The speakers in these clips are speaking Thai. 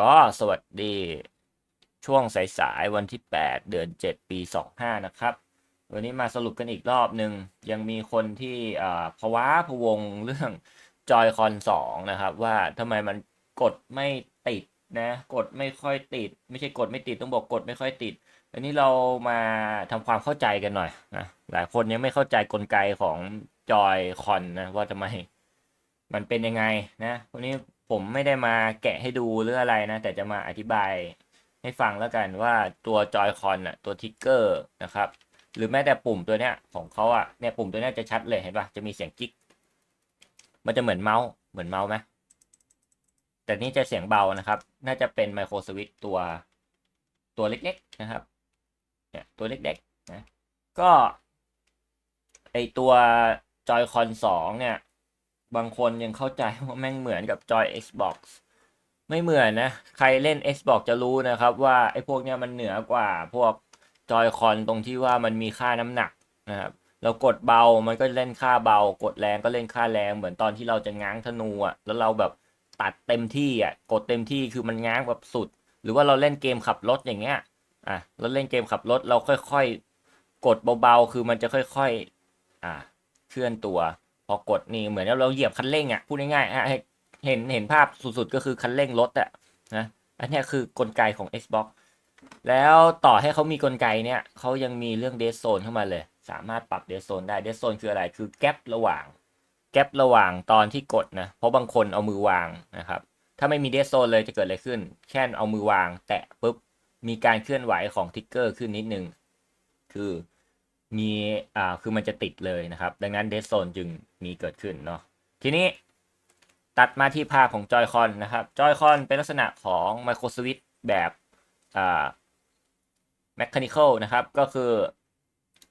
ก็สวัสดีช่วงสายๆวันที่ 8 เดือน 7 ปี 25 นะครับ วันนี้มาสรุปกันอีกรอบหนึ่งยังมีคนที่ภาวะพะวงเรื่องจอยคอน2นะครับ ว่าทำไมมันกดไม่ติดนะ กดไม่ค่อยติด ไม่ใช่กดไม่ติดต้องบอกกดไม่ค่อยติด อันนี้เรามาทำความเข้าใจกันหน่อยนะหลายคนยังไม่เข้าใจกลไกของจอยคอนนะว่าทำไมมันเป็นยังไงนะวันนี้ ผมไม่ได้มาแกะให้ดูหรืออะไรนะ แต่จะมาอธิบายให้ฟังแล้วกันว่าตัวจอยคอนอะตัวทิกเกอร์นะครับ หรือแม้แต่ปุ่มตัวเนี้ยของเขาอะเนี่ยปุ่มตัวเนี้ยจะชัดเลยเห็นปะจะมีเสียงกิ๊ก มันจะเหมือนเมาส์เหมือนเมาส์ไหมแต่นี่จะเสียงเบานะครับ น่าจะเป็นไมโครสวิตตัวตัวเล็กๆนะครับเนี่ยตัวเล็กๆนะก็ไอตัวจอยคอนสองเนี่ย บางคนยังเข้าใจว่าแม่งเหมือนกับจอย Xbox ไม่เหมือนนะ ใครเล่น Xbox จะรู้นะครับว่าไอ้พวกเนี้ยมันเหนือกว่าพวกจอยคอนตรงที่ว่ามันมีค่าน้ำหนักนะครับเรากดเบา มันก็เล่นค่าเบา กดแรงก็เล่นค่าแรง เหมือนตอนที่เราจะง้างธนูอะ แล้วเราแบบตัดเต็มที่อะ กดเต็มที่คือมันง้างแบบสุด หรือว่าเราเล่นเกมขับรถอย่างเงี้ย อะเราเล่นเกมขับรถเราค่อยๆ กดเบาๆ คือมันจะค่อยๆ อะ เคลื่อนตัว พอกดนี่เหมือนเราเหยียบคันเร่งอะพูดง่ายๆอะให้เห็นเห็นภาพสุดๆก็คือคันเร่งรถอะนะอันนี้คือกลไกของ Xbox แล้วต่อให้เขามีกลไกเนี่ยเขายังมีเรื่องเด z โซนเข้ามาเลย สามารถปรับเด z โซนได้เด z โซนคืออะไรคือแกลระหว่างแกลระหว่างตอนที่กดนะเพราะบางคนเอามือวางนะครับถ้าไม่มีเด z โซนเลยจะเกิดอะไรขึ้น แค่เอามือวาง แตะปุ๊บมีการเคลื่อนไหวของทิกเกอร์ขึ้นนิดนึงคือ มีอ่าคือมันจะติดเลยนะครับ ดังนั้นเด z โซนจึงมีเกิดขึ้นเนาะทีนี้ตัดมาที่ภาพของจอยคอนนะครับจอยคอนเป็นลักษณะของไมโครสวิตแบบอ่าแมค h a นิคอลนะครับ ก็คือ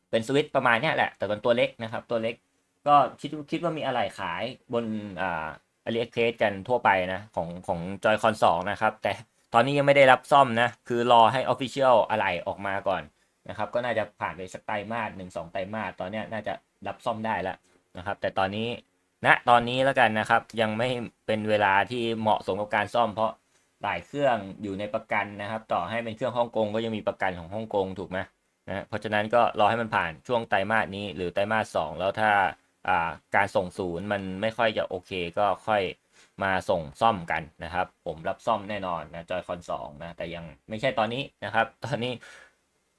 เป็นสวิตประมาณนี้แหละ แต่เป็นตัวเล็กนะครับ ตัวเล็กก็คิดคิดว่ามีอะไรขายบนอ่าอ l ิเอ็กเพกันทั่วไปนะของของจอยคอนสองนะครับ แต่ตอนนี้ยังไม่ได้รับซ่อมนะ คือรอให้ Official อะไรออกมาก่อน นะครับ ก็น่าจะผ่านไปสักไตรมาสหนึ่งสองไตรมาสตอนนี้น่าจะรับซ่อมได้แล้วนะครับ แต่ตอนนี้ณนะตอนนี้แล้วกันนะครับ ยังไม่เป็นเวลาที่เหมาะสมกับการซ่อม เพราะหลายเครื่องอยู่ในประกันนะครับ ต่อให้เป็นเครื่องฮ่องกงก็ยังมีประกันของฮ่องกงถูกไหมนะเพราะฉะนั้นก็รอให้มันผ่านช่วงไตรมาสนี้ หรือไตรมาสสองแล้วถ้าอ่าการส่งศูนย์มันไม่ค่อยจะโอเคก็ค่อยมาส่งซ่อมกันนะครับ ผมรับซ่อมแน่นอนนะจอยคอนสองนะแต่ยังไม่ใช่ตอนนี้นะครับ ตอนนี้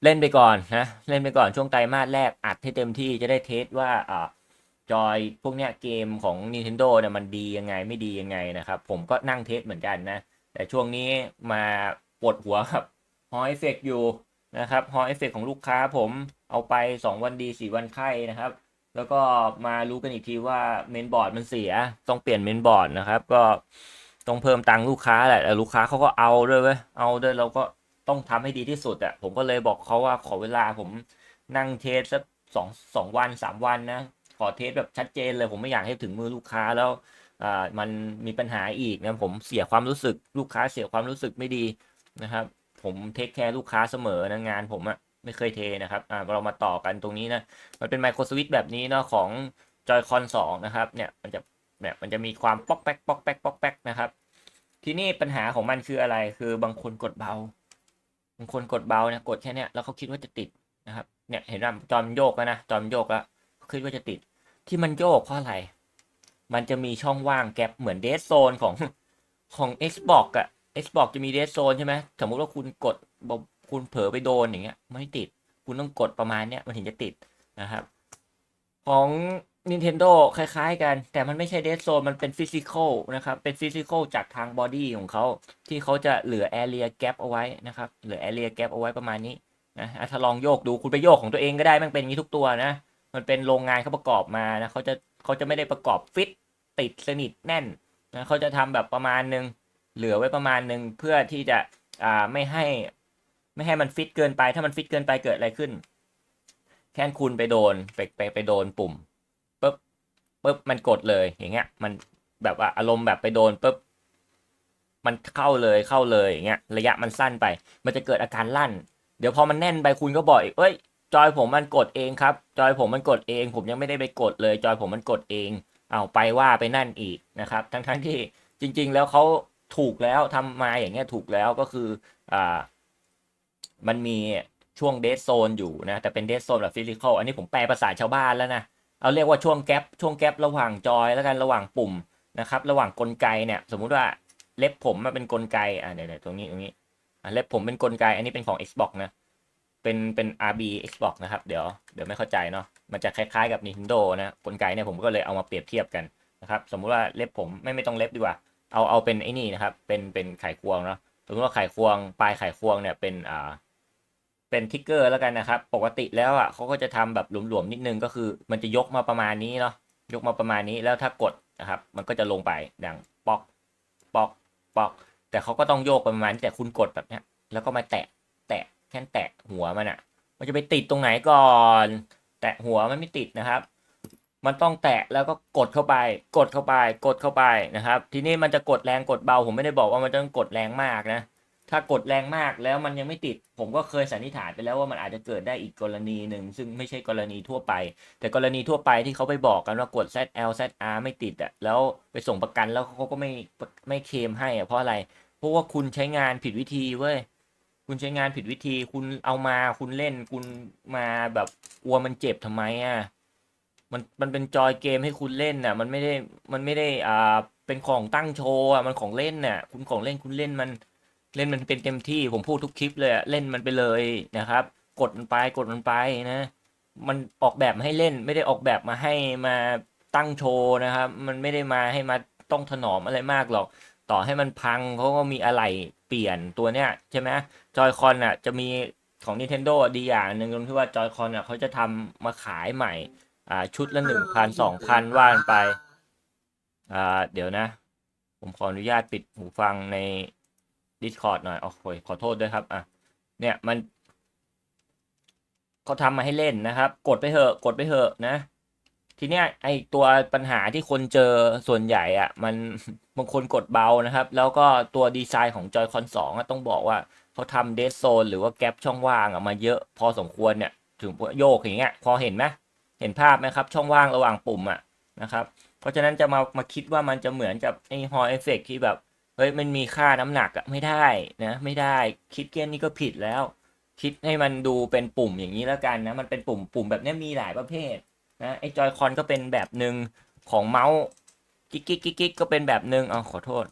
เล่นไปก่อนนะ เล่นไปก่อนช่วงไตรมาสแรกอัดให้เต็มที่จะได้เทสว่าอ่าจอยพวกเนี้ยเกมของ Nintendo เนี่ยมันดียังไงไม่ดียังไงนะครับ ผมก็นั่งเทสเหมือนกันนะ แต่ช่วงนี้มาปวดหัวครับฮอเอฟเฟกอยู่นะครับฮอเอฟเฟกของลูกค้าผมเอาไป 2 วันดี 4 วันไข้นะครับ แล้วก็มารู้กันอีกทีว่าเมนบอร์ดมันเสีย ต้องเปลี่ยนเมนบอร์ดนะครับ ก็ต้องเพิ่มตังค์ลูกค้าแหละแต่ลูกค้าเขาก็เอาด้วยเว้ยเอาด้วยเราก็ ต้องทำให้ดีที่สุดอะผมก็เลยบอกเขาว่าขอเวลาผมนั่งเทสสักสองสองวันสามวันนะ ขอเทสแบบชัดเจนเลย ผมไม่อยากให้ถึงมือลูกค้าแล้วอ่ามันมีปัญหาอีกนะผมเสียความรู้สึกลูกค้าเสียความรู้สึกไม่ดีนะครับ ผมเทคแคร์ลูกค้าเสมอนะงานผมอะไม่เคยเทนะครับอ่าเรามาต่อกันตรงนี้นะ มันเป็นไมโครสวิตแบบนี้เนาะของ Joy-Con 2 นะครับ เนี่ยมันจะเนี่ยมันจะมีความป๊อกแป๊กป๊อกแป๊กป๊อกแป๊กนะครับ ที่นี้ปัญหาของมันคืออะไรคือบางคนกดเบาางคนกดเบาเนี่ยกดแค่เนี้ยแล้วเขาคิดว่าจะติดนะครับ เนี่ยเห็นว่าจอมโยกแล้วนะจอมโยกแล้วคิดว่าจะติด ที่มันโยกเพราะอะไร มันจะมีช่องว่างแกลบเหมือนเดสโซนของของ Xbox อะ Xbox จะมีเดสโซนใช่ไหมสมมติว่าคุณกดคุณเผลอไปโดนอย่างเงี้ยไม่ติด คุณต้องกดประมาณเนี้ยมันถึงจะติดนะครับ ของ Nintendo คล้ายๆ กัน แต่มันไม่ใช่เดสโซนมันเป็นฟิสิกอลนะครับ เป็นฟิสิกอลจากทางบอดี้ของเขาที่เขาจะเหลือแอเรียแก p เอาไว้นะครับ เหลือแอเรียแก p เอาไว้ประมาณนี้นะถ้าลองโยกดูคุณไปโยกของตัวเองก็ได้มันเป็นอย่างนี้ทุกตัวนะ มันเป็นโรงงานเขาประกอบมานะเขาจะเขาจะไม่ได้ประกอบฟิตติดสนิทแน่นนะเขาจะทำแบบประมาณนึง เหลือไว้ประมาณนึงเพื่อที่จะอ่าไม่ให้ ไม่ให้มันฟิตเกินไป ถ้ามันฟิตเกินไปเกิดอะไรขึ้น แค่คุณไปโดนไปไปไปโดนปุ่ม ปุ๊บมันกดเลยอย่างเงี้ย มันแบบว่าอารมณ์แบบไปโดนปุ๊บมันเข้าเลยเข้าเลยอย่างเงี้ยระยะมันสั้นไป มันจะเกิดอาการลั่น เดี๋ยวพอมันแน่นไปคุณก็บอกอีกเอ้ยจอยผมมันกดเองครับ จอยผมมันกดเอง ผมยังไม่ได้ไปกดเลย จอยผมมันกดเองเอาไปว่าไปนั่นอีกนะครับ ทั้งทั้งที่จริง ๆ แล้วเขาถูกแล้วทำมาอย่างเงี้ยถูกแล้วก็คืออ่ามันมีช่วงเด d โซนอยู่นะแต่เป็นเด d โซนแบบฟิสิกอลอันนี้ผมแปลภาษาชาวบ้านแล้วนะ เอาเรียกว่าช่วงแกลบช่วงแกลบระหว่างจอยแล้วกันระหว่างปุ่มนะครับ ระหว่างกลไกเนี่ย สมมุติว่าเล็บผมมันเป็นกลไกอ่าเดี๋ยวตรงนี้ตรงนี้เล็บผมเป็นกลไก อันนี้เป็นของ Xbox นะเป็นเป็น RB Xbox นะครับเดี๋ยวเดี๋ยวไม่เข้าใจเนาะมันจะคล้ายๆกับ Nintendo นะกลไกเนี่ยผมก็เลยเอามาเปรียบเทียบกันนะครับสมมุติว่าเล็บผมไม่ไม่ต้องเล็บดีกว่า เอาเอาเป็นไอ้นี่นะครับเป็นเป็นไขควงเนาะสมมติว่าไขควงปลายไขควงเนี่ยเป็นอ่า เป็นทิกเกอร์แล้วกันนะครับ ปกติแล้วอะเขาก็จะทำแบบหลวมๆนิดนึงก็คือ มันจะยกมาประมาณนี้เนาะยกมาประมาณนี้แล้วถ้ากดนะครับ มันก็จะลงไปดังป๊อกป๊อกป๊อก แต่เขาก็ต้องโยกประมาณนี้แต่คุณกดแบบเนี้ยแล้วก็มาแตะแตะแค่แตะหัวมันอะ มันจะไปติดตรงไหนก่อน แตะหัวมันไม่ติดนะครับมันต้องแตะแล้วก็กดเข้าไป กดเข้าไป กดเข้าไปนะครับ ทีนี้มันจะกดแรงกดเบา ผมไม่ได้บอกว่ามันต้องกดแรงมากนะ ถ้ากดแรงมากแล้วมันยังไม่ติด ผมก็เคยสันนิษฐานไปแล้วว่ามันอาจจะเกิดได้อีกกรณีหนึ่ง ซึ่งไม่ใช่กรณีทั่วไป แต่กรณีทั่วไปที่เขาไปบอกกันว่ากด ZL ZR ไม่ติดอะแล้วไปส่งประกันแล้วเขาก็ไม่ไม่เคมให้อะเพราะอะไร เพราะว่าคุณใช้งานผิดวิธีเว้ยคุณใช้งานผิดวิธี คุณเอามาคุณเล่นคุณมาแบบกลัวมันเจ็บทำไมอะมันมันเป็นจอยเกมให้คุณเล่นน่ะ มันไม่ได้มันไม่ได้อ่าเป็นของตั้งโชว์อะมันของเล่นน่ะ คุณของเล่นคุณเล่นมัน เล่นมันเป็นเต็มที่ผมพูดทุกคลิปเลยอะเล่นมันไปเลยนะครับ กดมันไปกดมันไปนะ มันออกแบบให้เล่นไม่ได้ออกแบบมาให้มาตั้งโชว์นะครับ มันไม่ได้มาให้มาต้องถนอมอะไรมากหรอก ต่อให้มันพังเขาก็มีอะไรเปลี่ยนตัวเนี้ยใช่ไหมจอยคอนอะจะมีของ Nintendo ดีอย่างหนึ่งตรงที่ว่าจอยคอนอะเขาจะทำมาขายใหม่อ่าชุดละหนึ่งพันสองพันว่านไปอ่าเดี๋ยวนะ ผมขออนุญาตปิดหูฟังใน Discord หน่อยโอ้ยขอโทษด้วยครับอะเนี่ยมันเขาทำมาให้เล่นนะครับ กดไปเถอะกดไปเถอะนะ ทีเนี้ยไอตัวปัญหาที่คนเจอส่วนใหญ่อะมันบางคนกดเบานะครับ แล้วก็ตัวดีไซน์ของจอยคอนสองต้องบอกว่าเขาทำเดสโซนหรือว่าแกลบช่องว่างอะมาเยอะพอสมควรเนี่ยถึงโยกอย่างเงี้ยพอเห็นไหมเห็นภาพไหมครับ ช่องว่างระหว่างปุ่มอะนะครับ เพราะฉะนั้นจะมามาคิดว่ามันจะเหมือนกับไอ้ฮอเอฟเฟกที่แบบ ฮ้ยมันมีค่าน้ำหนักอะไม่ได้นะไม่ได้คิดแค่นี้ก็ผิดแล้ว คิดให้มันดูเป็นปุ่มอย่างนี้แล้วกันนะมันเป็นปุ่มปุ่มแบบนี้มีหลายประเภทนะไอ้จอยคอนก็เป็นแบบหนึ่งของเมาส์กิ๊กกิ๊กกิ๊กกิ๊กก็เป็นแบบหนึ่งอ๋อขอโทษ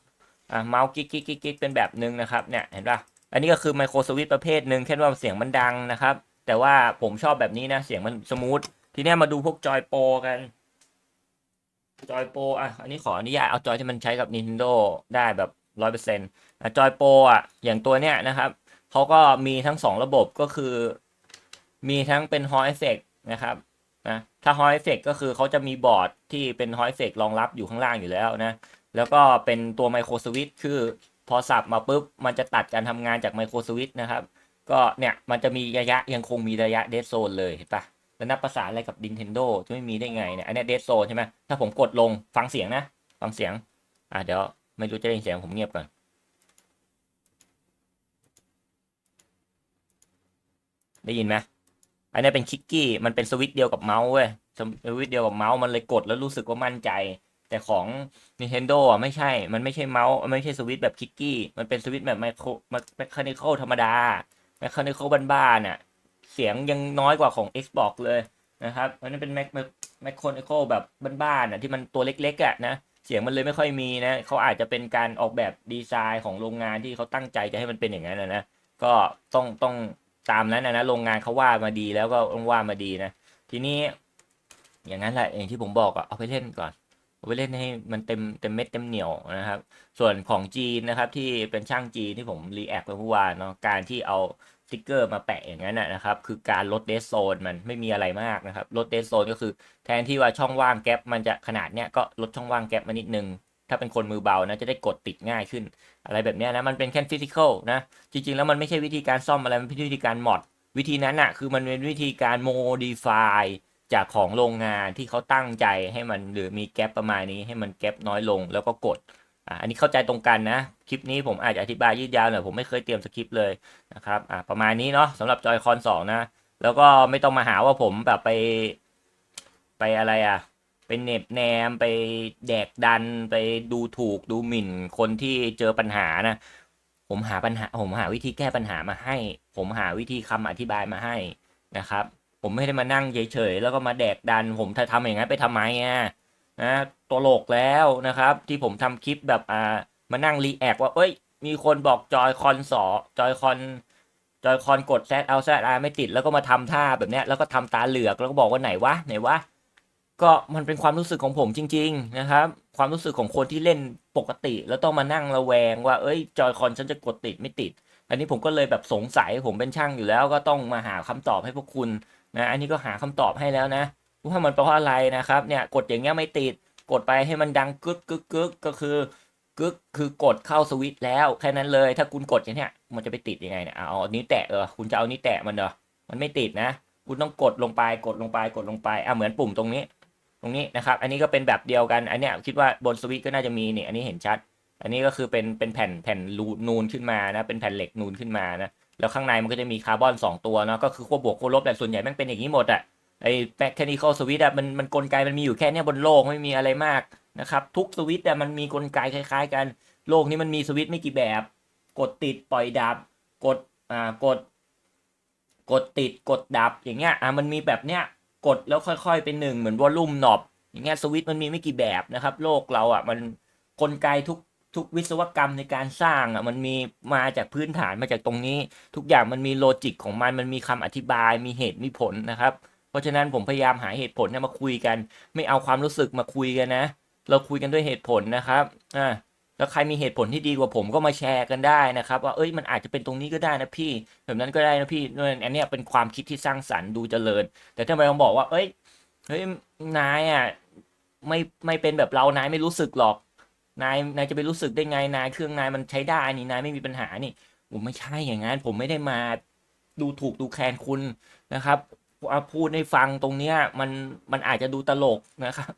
อะเมาส์กิ๊กกิ๊กกิ๊กกิ๊กเป็นแบบหนึ่งนะครับเนี่ยเห็นป่ะอันนี้ก็คือไมโครสวิตประเภทหนึ่งแค่ว่าเสียงมันดังนะครับ แต่ว่าผมชอบแบบนี้นะเสียงมันสมูททีนี้มาดูพวกจอยโปรกันจอยโปรอะอันนี้ขออนุญาตเอาจอยที่มันใช้กับ Nintendo ได้แบบ ร้อยเปอร์เซ็นต์จอยโปรอะอย่างตัวเนี้ยนะครับเขาก็มีทั้งสองระบบก็คือ มีทั้งเป็น Hall Effect นะครับนะถ้า Hall Effect ก็คือเขาจะมีบอร์ดที่เป็น Hall Effect รองรับอยู่ข้างล่างอยู่แล้วนะ แล้วก็เป็นตัว Micro Switch คือพอสับมาปุ๊บ มันจะตัดการทำงานจาก Micro Switch นะครับ ก็เนี่ย มันจะมีระยะยังคงมีระยะ Dead Zone เลยเห็นปะแล้วนับภาษาอะไรกับ Nintendo จะไม่มีได้ไงเนี่ย อันนี้ Dead Zone ใช่ไหมถ้าผมกดลงฟังเสียงนะ ฟังเสียง อะเดี๋ยว ไม่รู้จะได้ยินเสียงผมเงียบก่อน ได้ยินไหมอันนี้เป็นคิกกี้ มันเป็นสวิตเดียวกับเมาส์เว้ย สวิตเดียวกับเมาส์มันเลยกดแล้วรู้สึกว่ามั่นใจ แต่ของ Nintendo อะไม่ใช่ มันไม่ใช่เมาส์ ไม่ใช่สวิตแบบคิกกี้ มันเป็นสวิตแบบไมโครแมคคานิคอลธรรมดาแมคคานิคอลบ้านๆน่ะ เสียงยังน้อยกว่าของ Xbox เลยนะครับเพราะนั้นเป็นแมคแมคคานิคอลแบบบ้านๆน่ะที่มันตัวเล็กๆอะนะ สียงมันเลยไม่ค่อยมีนะเขาอาจจะเป็นการออกแบบดีไซน์ของโรงงานที่เขาตั้งใจจะให้มันเป็นอย่างนั้นนะนะก็ต้องต้องตามนั้นนะนะโรงงานเขาว่ามาดีแล้วก็ต้องว่ามาดีนะ ทีนี้อย่างนั้นแหละอย่างที่ผมบอกอะเอาไปเล่นก่อนเอาไปเล่นให้มันเต็มเต็มเม็ดเต็มเหนียวนะครับ ส่วนของจีนนะครับที่เป็นช่างจีนที่ผมรีแอคไปเมื่อวานเนาะการที่เอา สติ๊กเกอร์มาแปะอย่างนั้นนะครับ คือการลดเดสโซนมันไม่มีอะไรมากนะครับ ลดเดสโซนก็คือแทนที่ว่าช่องว่างแก๊ปมันจะขนาดเนี้ยก็ลดช่องว่างแก๊ปมานิดนึง ถ้าเป็นคนมือเบานะจะได้กดติดง่ายขึ้น อะไรแบบนี้นะมันเป็นแค่ฟิสิกอลนะจริงๆ แล้วมันไม่ใช่วิธีการซ่อมอะไรมันเป็นวิธีการมอดวิธีนั้นอะคือมันเป็นวิธีการโมดิฟายจากของโรงงานที่เขาตั้งใจให้มันหรือมีแกลบประมาณนี้ให้มันแกลบน้อยลงแล้วก็กด อันนี้เข้าใจตรงกันนะ คลิปนี้ผมอาจจะอธิบายยืดยาวหน่อยผมไม่เคยเตรียมสคริปต์เลยนะครับประมาณนี้เนาะสำหรับจอยคอนสองนะ แล้วก็ไม่ต้องมาหาว่าผมแบบไป ไปอะไรอะไปไปเน็บแนมไปแดกดันไปดูถูกดูหมิ่น คนที่เจอปัญหานะ ผมหาปัญหา ผมหาวิธีแก้ปัญหามาให้ ผมหาวิธีคำอธิบายมาให้นะครับ ผมไม่ได้มานั่งเฉยๆแล้วก็มาแดกดัน ผมถ้าทำอย่างนั้นไปทำไมอะ นะตลกแล้วนะครับ ที่ผมทำคลิปแบบอ่ามานั่งรีแอคว่าเอ้ย มีคนบอกจอยคอนสอจอยคอนจอยคอนกดแซดเอาแซดอาไม่ติดแล้วก็มาทำท่าแบบเนี้ยแล้วก็ทำตาเหลือกแล้วก็บอกว่าไหนวะไหนวะก็มันเป็นความรู้สึกของผมจริง ๆ นะครับ ความรู้สึกของคนที่เล่นปกติ แล้วต้องมานั่งระแวงว่าเอ้ยจอยคอนฉันจะกดติดไม่ติด อันนี้ผมก็เลยแบบสงสัยผมเป็นช่างอยู่แล้ว ก็ต้องมาหาคำตอบให้พวกคุณนะอันนี้ก็หาคำตอบให้แล้วนะ ว่ามันเพราะอะไรนะครับเนี่ยกดอย่างเงี้ยไม่ติดกดไปให้มันดังกึกกึกกึกก็คือกึกคือกดเข้าสวิตช์แล้วแค่นั้นเลยถ้าคุณกดอย่างเนี้ยมันจะไปติดยังไงเนี่ยเอานิ้วแตะเออคุณจะเอานิ้วแตะมันเหรอมันไม่ติดนะ คุณต้องกดลงไปกดลงไปกดลงไปอะเหมือนปุ่มตรงนี้ ตรงนี้นะครับ อันนี้ก็เป็นแบบเดียวกันอันเนี้ยคิดว่าบนสวิตช์ก็น่าจะมีเนี่ยอันนี้เห็นชัด อันนี้ก็คือเป็นเป็นแผ่นแผ่นรูนูนขึ้นมานะเป็นแผ่นเหล็กนูนขึ้นมานะแล้วข้างในมันก็จะมีคาร์บอน2ตัวเนาะก็คือขั้วบวกขั้วลบแต่ส่วนใหญ่แม่งเป็นอย่างนี้หมดอะ ไอ้แมค h นิคอลสวิตช์อะมันมันกลไกมันมีอยู่แค่เนี้ยบนโลกไม่มีอะไรมากนะครับ ทุกสวิตช์อะมันมีกลไกคล้าย ๆ กัน โลกนี้มันมีสวิตช์ไม่กี่แบบ กดติดปล่อยดับ กดอ่ากด กดติดกดดับอย่างเงี้ยอะมันมีแบบเนี้ยกดแล้วค่อยๆเป็นหนึ่งเหมือนวอลลุ่มหนอบอย่างเงี้ยสวิตช์มันมีไม่กี่แบบนะครับ โลกเราอะมันกลไกทุกทุกวิศวกรรมในการสร้างอะมันมีมาจากพื้นฐานมาจากตรงนี้ ทุกอย่างมันมีโลจิกของมันมันมีคำอธิบายมีเหตุมีผลนะครับ เพราะฉะนั้นผมพยายามหาเหตุผลเนี่ยมาคุยกัน ไม่เอาความรู้สึกมาคุยกันนะ เราคุยกันด้วยเหตุผลนะครับอ่าแล้วใครมีเหตุผลที่ดีกว่าผมก็มาแชร์กันได้นะครับว่าเอ้ยมันอาจจะเป็นตรงนี้ก็ได้นะพี่แบบนั้นก็ได้นะพี่อันเนี้เป็นความคิดที่สร้างสรรค์ดูเจริญ แต่ถ้าไปลองบอกว่า เอ้ยเฮ้ยนายอะไม่ไม่เป็นแบบเรานายไม่รู้สึกหรอก นายนายจะไปรู้สึกได้ไงนายเครื่องนายมันใช้ได้นี่นายไม่มีปัญหานี่ผมไม่ใช่อย่างนั้นผมไม่ได้มาดูถูกดูแคลนคุณนะครับ พูดให้ฟังตรงเนี้ยมันมันอาจจะดูตลกนะครับ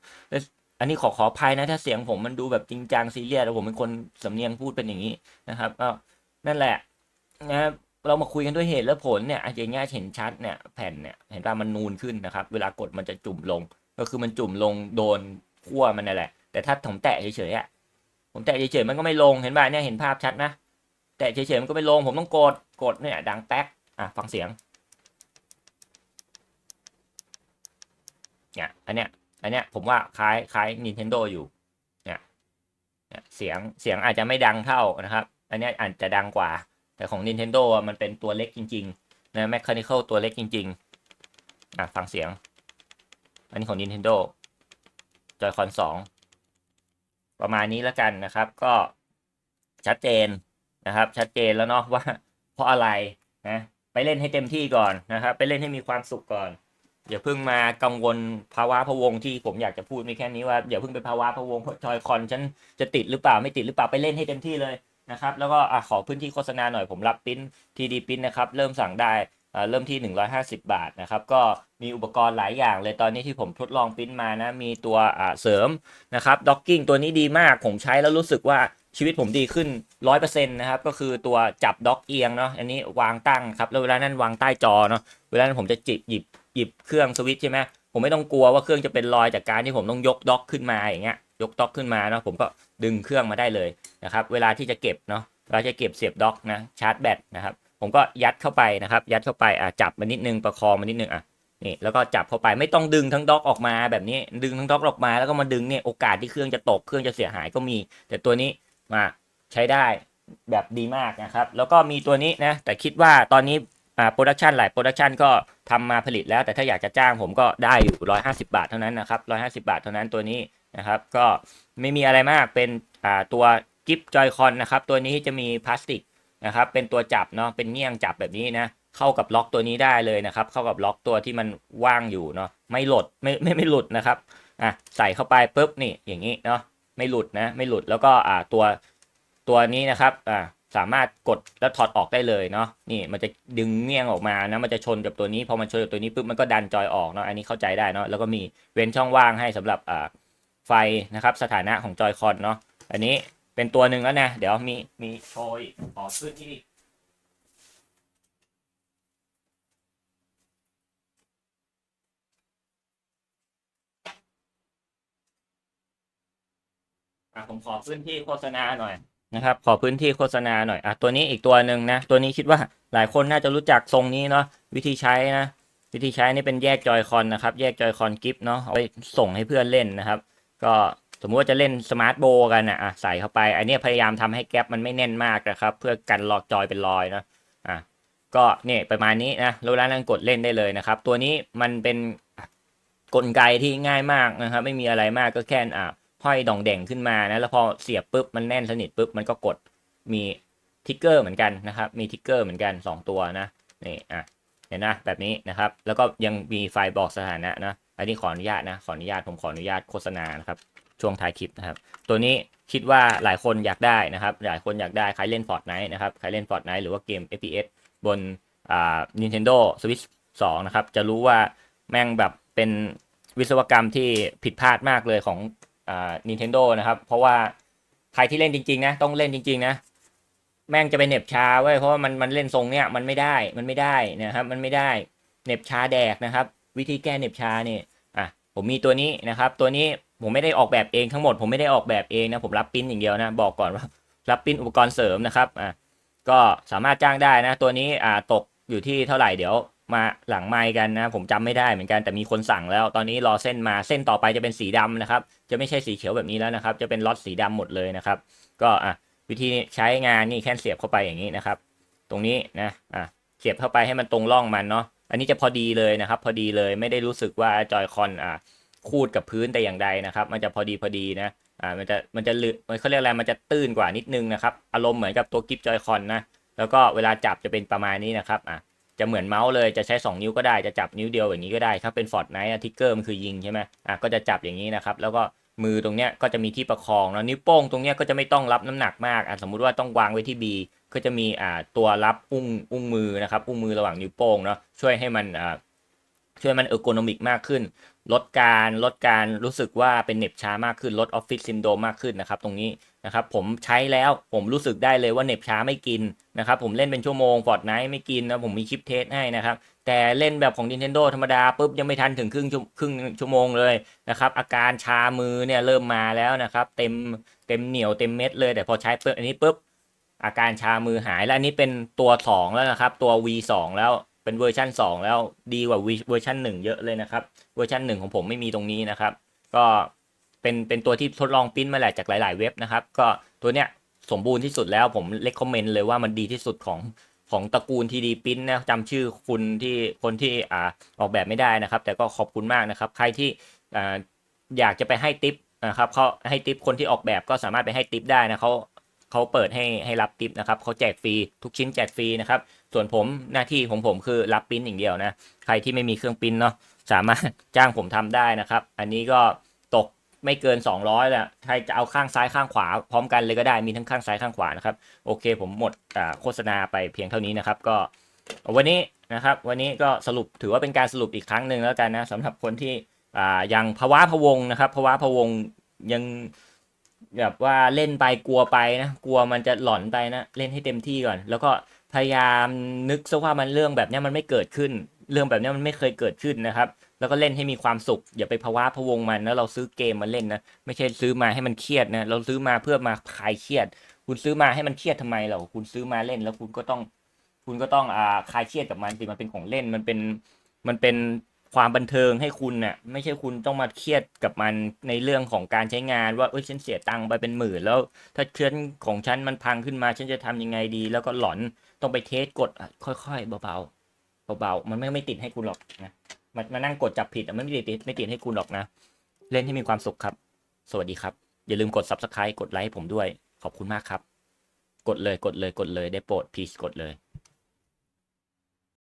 อันนี้ขอขออภัยนะถ้าเสียงผมมันดูแบบจริงจังซีเรียสแล้วผมเป็นคนสำเนียงพูดเป็นอย่างนี้นะครับก็นั่นแหละนะเรามาคุยกันด้วยเหตุและผลเนี่ยอย่างเงี้ยเห็นชัดเนี่ยแผ่นเนี่ยเห็นว่ามันนูนขึ้นนะครับ เวลากดมันจะจุ่มลง ก็คือมันจุ่มลงโดนขั้วมันนั่นแหละ แต่ถ้าผมแตะเฉยๆอะผมแตะเฉยๆมันก็ไม่ลงเห็นป่ะเนี่ยเห็นภาพชัดนะแตะเฉยๆมันก็ไม่ลง ผมต้องกดกดเนี่ยดังแป๊กอะฟังเสียง เนี่ยอันเนี้ยอันเนี้ยผมว่าคล้ายคล้าย Nintendo อยู่เนี่ยเนี่ยเสียงเสียงอาจจะไม่ดังเท่านะครับ อันเนี้ยอาจจะดังกว่า แต่ของ Nintendo มันเป็นตัวเล็กจริงๆนะ Mechanical ตัวเล็กจริงๆอะฟังเสียง อันนี้ของ Nintendo Joy-Con 2ประมาณนี้แล้วกันนะครับ ก็ชัดเจนนะครับ ชัดเจนแล้วเนาะว่าเพราะอะไรนะไปเล่นให้เต็มที่ก่อนนะครับ ไปเล่นให้มีความสุขก่อน อย่าเพิ่งมากังวลภาวะพะวงที่ผมอยากจะพูดมีแค่นี้ว่าอย่าเพิ่งไปภาวะพะวงจอยคอนฉันจะติดหรือเปล่าไม่ติดหรือเปล่าไปเล่นให้เต็มที่เลยนะครับแล้วก็อขอพื้นที่โฆษณาหน่อยผมรับปิ้นทีดีปิ้นนะครับเริ่มสั่งได้เริ่มที่ 150 บาทนะครับก็มีอุปกรณ์หลายอย่างเลยตอนนี้ที่ผมทดลองปิ้นมานะมีตัวเสริมนะครับด็อกกิ้งตัวนี้ดีมากผมใช้แล้วรู้สึกว่าชีวิตผมดีขึ้น 100%นะครับก็คือตัวจับด็อกเอียงเนาะอันนี้วางตั้งครับแล้วเวลานั้นวางใต้จอเนาะเวลานั้นผมจะจิบหยิบ หยิบเครื่องสวิตช์ใช่ไหมผมไม่ต้องกลัวว่าเครื่องจะเป็นรอยจากการที่ผมต้องยกด็อกขึ้นมาอย่างเงี้ยยกด็อกขึ้นมาเนาะผมก็ดึงเครื่องมาได้เลยนะครับเวลาที่จะเก็บเนาะเวลาจะเก็บเสียบด็อกนะชาร์จแบตนะครับผมก็ยัดเข้าไปนะครับยัดเข้าไปอะจับมานิดนึงประคองมานิดนึงอะนี่แล้วก็จับเข้าไปไม่ต้องดึงทั้งด็อกออกมาแบบนี้ดึงทั้งด็อกออกมาแล้วก็มาดึงเนี่ยโอกาสที่เครื่องจะตกเครื่องจะเสียหายก็มี แต่ตัวนี้มาใช้ได้แบบดีมากนะครับ แล้วก็มีตัวนี้นะแต่คิดว่าตอนนี้ อ่าโปรดักชันหลายโปรดักชันก็ทำมาผลิตแล้ว แต่ถ้าอยากจะจ้างผมก็ได้อยู่ 150 บาทเท่านั้นนะครับ 150 บาทเท่านั้นตัวนี้นะครับ ก็ไม่มีอะไรมากเป็นอ่าตัวกิฟจอยคอนนะครับ ตัวนี้จะมีพลาสติกนะครับ เป็นตัวจับเนาะเป็นเงี้ยงจับแบบนี้นะเข้ากับล็อกตัวนี้ได้เลยนะครับ เข้ากับล็อกตัวที่มันว่างอยู่เนาะไม่หลุดไม่ไม่ไม่หลุดนะครับอะใส่เข้าไปปุ๊บนี่อย่างนี้เนาะไม่หลุดนะไม่หลุดแล้วก็อ่าตัวตัวนี้นะครับอ่า สามารถกดแล้วถอดออกได้เลยเนาะนี่มันจะดึงเงี้ยงออกมานะมันจะชนกับตัวนี้พอมันชนกับตัวนี้ปุ๊บมันก็ดันจอยออกเนาะอันนี้เข้าใจได้เนาะแล้วก็มีเว้นช่องว่างให้สำหรับอ่าไฟนะครับสถานะของจอยคอนเนาะอันนี้เป็นตัวหนึ่งแล้วนะ เดี๋ยวมีมีโชยขอขึ้นที่ผมขอพื้นที่โฆษณาหน่อย นะครับ ขอพื้นที่โฆษณาหน่อยอะตัวนี้อีกตัวหนึ่งนะ ตัวนี้คิดว่าหลายคนน่าจะรู้จักทรงนี้เนาะวิธีใช้นะ วิธีใช้นี่เป็นแยกจอยคอนนะครับ แยกจอยคอนกิฟเนาะเอาไปส่งให้เพื่อนเล่นนะครับ ก็สมมุติว่าจะเล่นสมาร์ทโบกันอะใส่เข้าไป อันนี้พยายามทำให้แก๊ปมันไม่แน่นมากนะครับ เพื่อกันลอกจอยเป็นรอยนะอะก็เนี่ยประมาณนี้นะแล้วนั้นกดเล่นได้เลยนะครับ ตัวนี้มันเป็นกลไกที่ง่ายมากนะครับ ไม่มีอะไรมากก็แค่อะ ห้อยดองแดงขึ้นมานะแล้วพอเสียบปุ๊บมันแน่นสนิทปุ๊บมันก็กดมีทิกเกอร์เหมือนกันนะครับ มีทิกเกอร์เหมือนกันสองตัวนะนี่อะเห็นนะแบบนี้นะครับ แล้วก็ยังมีไฟล์บอกสถานะนะอันนี้ขออนุญาตนะขออนุญาตผมขออนุญาตโฆษณานะครับช่วงท้ายคลิปนะครับ ตัวนี้คิดว่าหลายคนอยากได้นะครับ หลายคนอยากได้ใครเล่น Fortnite นะครับใครเล่น Fortnite หรือว่าเกม FPS บนอ่า Nintendo Switch 2 นะครับ จะรู้ว่าแม่งแบบเป็นวิศวกรรมที่ผิดพลาดมากเลยของ อ่า Nintendo นะครับ เพราะว่าใครที่เล่นจริงๆนะต้องเล่นจริง ๆ นะแม่งจะไปเหน็บชาเว้ยเพราะว่ามันมันเล่นทรงเนี้ยมันไม่ได้มันไม่ได้นะครับ มันไม่ได้เหน็บชาแดกนะครับ วิธีแก้เหน็บชาเนี่ยอะผมมีตัวนี้นะครับ ตัวนี้ผมไม่ได้ออกแบบเองทั้งหมด ผมไม่ได้ออกแบบเองนะผมรับปริ้นอย่างเดียวนะ บอกก่อนว่ารับปริ้นอุปกรณ์เสริมนะครับอะก็สามารถจ้างได้นะ ตัวนี้อ่าตกอยู่ที่เท่าไหร่เดี๋ยว มาหลังไมค์กันนะ ผมจำไม่ได้เหมือนกันแต่มีคนสั่งแล้ว ตอนนี้รอเส้นมาเส้นต่อไปจะเป็นสีดำนะครับ จะไม่ใช่สีเขียวแบบนี้แล้วนะครับ จะเป็นล็อตสีดำหมดเลยนะครับ ก็อะวิธีใช้งานนี่แค่เสียบเข้าไปอย่างนี้นะครับ ตรงนี้นะอะเสียบเข้าไปให้มันตรงร่องมันเนาะอันนี้จะพอดีเลยนะครับ พอดีเลยไม่ได้รู้สึกว่าจอยคอนอะคูดกับพื้นแต่อย่างใดนะครับ มันจะพอดีพอดีนะอ่ามันจะมันจะลึมันเขาเรียกอะไรมันจะตื้นกว่านิดนึงนะครับ อารมณ์เหมือนกับตัวกิฟจอยคอนนะแล้วก็เวลาจับจะเป็นประมาณนี้นะครับอะ จะเหมือนเมาส์เลยจะใช้ 2 นิ้วก็ได้จะจับนิ้วเดียวอย่างนี้ก็ได้ถ้าเป็นฟอร์ดไนท์ทิกเกอร์มันคือยิงใช่ไหมอะก็จะจับอย่างนี้นะครับแล้วก็มือตรงเนี้ยก็จะมีที่ประคองแล้วนิ้วโป้งตรงเนี้ยก็จะไม่ต้องรับน้ำหนักมากอะสมมุติว่าต้องวางไว้ที่ B ก็จะมีอ่าตัวรับอุ้งอุ้งมือนะครับอุ้งมือระหว่างนิ้วโป้งเนาะช่วยให้มันอ่าช่วยมันเออร์โกนอมิกมากขึ้น ลดการลดการรู้สึกว่าเป็นเหน็บช้ามากขึ้นลดออฟฟิศซินโดรมากขึ้นนะครับตรงนี้ นะครับผมใช้แล้วผมรู้สึกได้เลยว่าเหน็บช้าไม่กินนะครับผมเล่นเป็นชั่วโมงฟอร์ดไนท์ไม่กินนะผมมีคลิปเทสให้นะครับแต่เล่นแบบของ Nintendo ธรรมดาปุ๊บยังไม่ทันถึงครึ่งชั่วครึ่งชั่วโมงเลยนะครับอาการชามือเนี่ยเริ่มมาแล้วนะครับเต็มเต็มเหนียวเต็มเม็ดเลย แต่พอใช้ปุ๊บอันนี้ปุ๊บอาการชามือหายแล้วอันนี้เป็นตัว 2 แล้วนะครับตัว V2 แล้วเป็นเวอร์ชัน2 แล้วดีกว่าเวอร์ชัน1 เยอะเลยนะครับเวอร์ชัน1 ของผมไม่มีตรงนี้นะครับ ก็ เป็นเป็นตัวที่ทดลองปริ้นมาแหละจากหลาย ๆ เว็บนะครับ ก็ตัวเนี้ยสมบูรณ์ที่สุดแล้วผมเล c คอมเมนต์เลยว่ามันดีที่สุดของของตระกูลทีดีปิ้นนะจำชื่อคุณที่คนที่อ่าออกแบบไม่ได้นะครับ แต่ก็ขอบคุณมากนะครับ ใครที่อ่าอยากจะไปให้ติปนะครับเขาให้ติปคนที่ออกแบบก็สามารถไปให้ติปได้นะเขาเขาเปิดให้ให้รับติปนะครับเขาแจกฟรีทุกชิ้นแจกฟรีนะครับ ส่วนผมหน้าที่ของผมคือรับปริ้นอย่างเดียวนะ ใครที่ไม่มีเครื่องปริ้นเนาะสามารถจ้างผมทำได้นะครับ อันนี้ก็ตก ไม่เกิน 200แหละใครจะเอาข้างซ้ายข้างขวา พร้อมกันเลยก็ได้มีทั้งข้างซ้ายข้างขวานะครับโอเค ผมหมดโฆษณาไปเพียงเท่านี้นะครับ ก็วันนี้นะครับ วันนี้ก็สรุปถือว่าเป็นการสรุปอีกครั้งหนึ่งแล้วกันนะสำหรับคนที่ยังภาวะพวงนะครับภาวะพวงยังแบบว่าเล่นไปกลัวไปนะกลัวมันจะหลอนไปนะเล่นให้เต็มที่ก่อน แล้วก็พยายามนึกซะว่ามันเรื่องแบบนี้มันไม่เกิดขึ้น เรื่องแบบนี้มันไม่เคยเกิดขึ้นนะครับ แล้วก็เล่นให้มีความสุข อย่าไปภาวะพะวงมันแล้วเราซื้อเกมมาเล่นนะ ไม่ใช่ซื้อมาให้มันเครียดนะ เราซื้อมาเพื่อมาคลายเครียด คุณซื้อมาให้มันเครียดทำไมเหรอคุณซื้อมาเล่น แล้วคุณก็ต้อง คุณก็ต้องอ่าคลายเครียดกับมันสิมันเป็นของเล่นมันเป็นมันเป็นความบันเทิงให้คุณน่ะไม่ใช่คุณต้องมาเครียดกับมันในเรื่องของการใช้งานว่าเอ้ยฉันเสียตังค์ไปเป็นหมื่นแล้ว ถ้าเครื่องของฉันมันพังขึ้นมา ฉันจะทำยังไงดี แล้วก็หลอนต้องไปเทสกดอะค่อยๆเบาๆเบาๆมันไม่ไม่ติดให้คุณหรอกนะ มันมานั่งกดจับผิดอะมันไม่ติดไม่ติดให้คุณหรอกนะ เล่นให้มีความสุขครับ สวัสดีครับ อย่าลืมกด subscribe กดไลค์ให้ผมด้วย ขอบคุณมากครับ กดเลยกดเลยกดเลยได้โปรดพีชกดเลย